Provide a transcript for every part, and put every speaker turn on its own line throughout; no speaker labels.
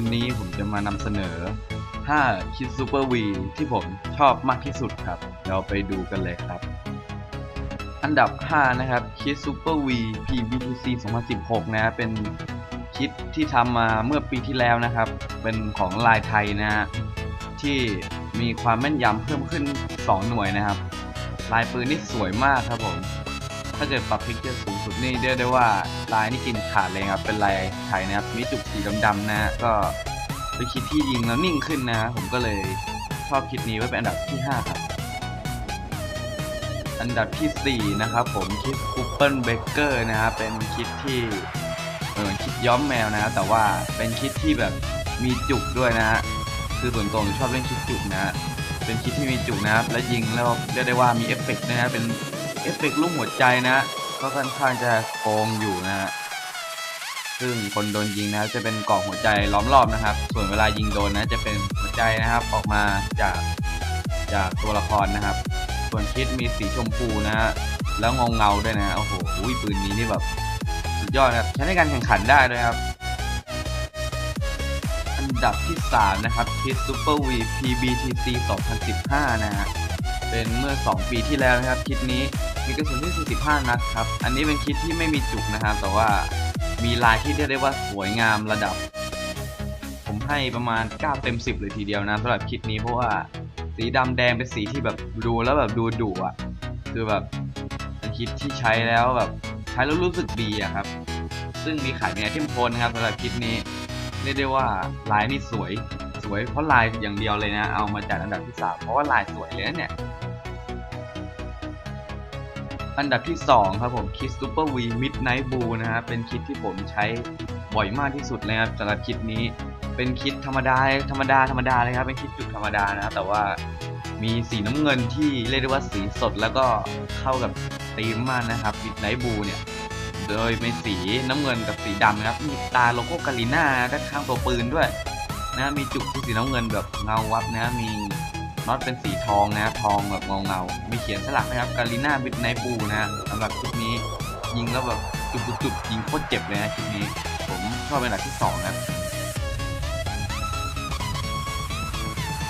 วันนี้ผมจะมานำเสนอ 5 คิดซูเปอร์วีที่ผมชอบมากที่สุดครับ เราไปดูกันเลยครับ อันดับ 5 นะครับ คิดซูเปอร์วี PBTC 2016 นะเป็นคิดที่ทำมาเมื่อปีที่แล้วนะครับ เป็นของลายไทยนะฮะที่มีความแม่นยำเพิ่มขึ้น 2 หน่วยนะครับ ลายปืนนี่สวยมากครับผม ถ้าเกิดปรับพิกเจอร์สูงสุดนี่เรียกได้ว่าลายนี่กินขาดเลยครับ เป็นลายไทยนะครับมีจุกสีดำๆนะก็เป็นคิดที่ยิงแล้วนิ่งขึ้นนะ ผมก็เลยชอบคิดนี้ไว้เป็นอันดับที่ 5 ครับ อันดับทีสี่4 นะครับผมคิดคูเปิลเบเกอร์นะฮะเป็นคิดที่เออคิดย้อมแมวนะแต่ว่าเป็นคิดที่แบบมีจุกด้วยนะฮะคือส่วนตัวผมชอบเล่นคิดจุกนะเป็นคิดที่มีจุกนะครับ และยิงแล้วเรียกได้ว่ามีเอฟเฟกต์นะฮะเป็น อฟเฟกต์ลูกหัวใจนะ ก็ค่อนข้างจะโกงอยู่นะฮะซึ่งคนโดนยิงนะจะเป็นกรอบหัวใจล้อมรอบนะครับ ส่วนเวลายิงโดนนะจะเป็นหัวใจนะครับออกมาจากจากตัวละครนะครับ ส่วนคิดมีสีชมพูนะฮะแล้วเงาเงาด้วยนะฮะโอ้โหปืนนี้นี่แบบสุดยอดนะครับใช้ในการแข่งขันได้ด้วยครับ อันดับที่ 3 นะครับคิดซูเปอร์วี PBTC 2015 นะฮะเป็นเมื่อ 2 ปีที่แล้วนะครับคิดนี้ มีกระสุนที่ 45 นัดครับ อันนี้เป็นคิดที่ไม่มีจุกนะครับ แต่ว่ามีลายที่เรียกได้ว่าสวยงามระดับ ผมให้ประมาณ 9 เต็ม 10 เลยทีเดียวนะสำหรับคิดนี้เพราะว่าสีดำแดงเป็นสีที่แบบดูแล้วแบบดูดุอะ คือแบบเป็นคิดที่ใช้แล้วแบบใช้แล้วรู้สึกดีอะครับ ซึ่งมีขายในไอเทมโคนนะครับสำหรับคิดนี้เรียกได้ว่าลายนี่สวยสวยเพราะลายอย่างเดียวเลยนะ เอามาจากอันดับที่สามเพราะว่าลายสวยเลยเนี่ย อันดับที่ 2 ครับผมคิดซูเปอร์วีมิดไนท์บูนะฮะเป็นคิดที่ผมใช้บ่อยมากที่สุดเลยครับสำหรับคิดนี้เป็นคิดธรรมดาธรรมดาธรรมดาเลยครับเป็นคิดจุดธรรมดานะครับแต่ว่ามีสีน้ำเงินที่เรียกได้ว่าสีสดแล้วก็เข้ากับธีมมากนะครับมิดไนท์บูเนี่ยโดยเป็นสีน้ำเงินกับสีดำนะครับมีตาโลโก้กาลิน่าด้านข้างตัวปืนด้วยนะมีจุกที่สีน้ำเงินแบบเงาวับนะมี น็อตเป็นสีทองนะทองแบบเงาเงาๆมีเขียนสลักนะครับกาลิน่าบิดไนบูนะสำหรับชุดนี้ยิงแล้วแบบจุกจุกๆยิงโคตรเจ็บเลยนะชุดนี้ ผมชอบเป็นอันดับที่สองนะครับ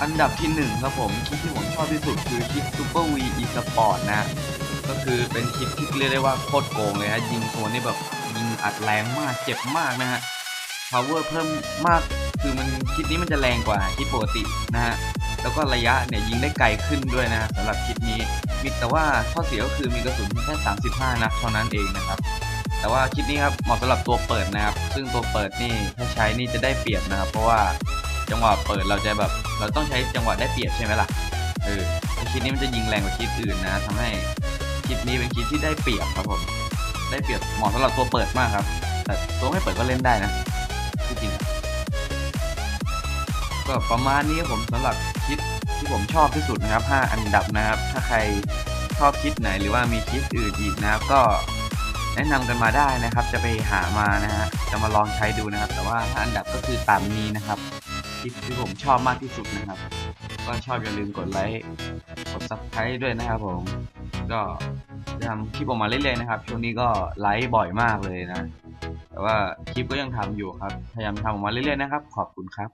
อันดับที่หนึ่งครับผมคลิปที่ผมชอบที่สุดคือคลิป Super V e Sport นะ ก็คือเป็นคลิปที่เรียกได้ว่าโคตรโกงเลยฮะยิงตัวนี่แบบยิงอัดแรงมากเจ็บมากนะฮะ power เพิ่มมากคือมันคลิปนี้มันจะแรงกว่าคลิปปกตินะฮะ แล้วก็ระยะเนี่ยยิงได้ไกลขึ้นด้วยนะสำหรับคลิปนี้มีแต่ว่าข้อเสียก็คือมีกระสุนแค่ 35 นัดเท่านั้นเองนะครับแต่ว่าคลิปนี้ครับเหมาะสำหรับตัวเปิดนะครับ ซึ่งตัวเปิดนี่ถ้าใช้นี่จะได้เปรียบนะครับ เพราะว่าจังหวะเปิดเราจะแบบ เราต้องใช้จังหวะได้เปรียบใช่ไหมล่ะเออคลิปนี้มันจะยิงแรงกว่าคลิปอื่นนะทำให้คลิปนี้เป็นคลิปที่ได้เปรียบครับผมได้เปรียบเหมาะสำหรับตัวเปิดมากครับ แต่ตัวไม่เปิดก็เล่นได้นะ ก็ประมาณนี้ผมสำหรับคลิปที่ผมชอบที่สุดนะครับ 5 อันดับนะครับ ถ้าใครชอบคลิปไหนหรือว่ามีคลิปอื่นอีกนะครับ ก็แนะนำกันมาได้นะครับ จะไปหามานะฮะจะมาลองใช้ดูนะครับ แต่ว่าถ้าอันดับก็คือตามนี้นะครับ คลิปที่ผมชอบมากที่สุดนะครับ ก็ชอบอย่าลืมกดไลค์กด subscribe ด้วยนะครับผมก็จะทำคลิปออกมาเรื่อยๆนะครับ ช่วงนี้ก็ไลฟ์บ่อยมากเลยนะ แต่ว่าคลิปก็ยังทำอยู่ครับ พยายามทำออกมาเรื่อยๆนะครับ ขอบคุณครับ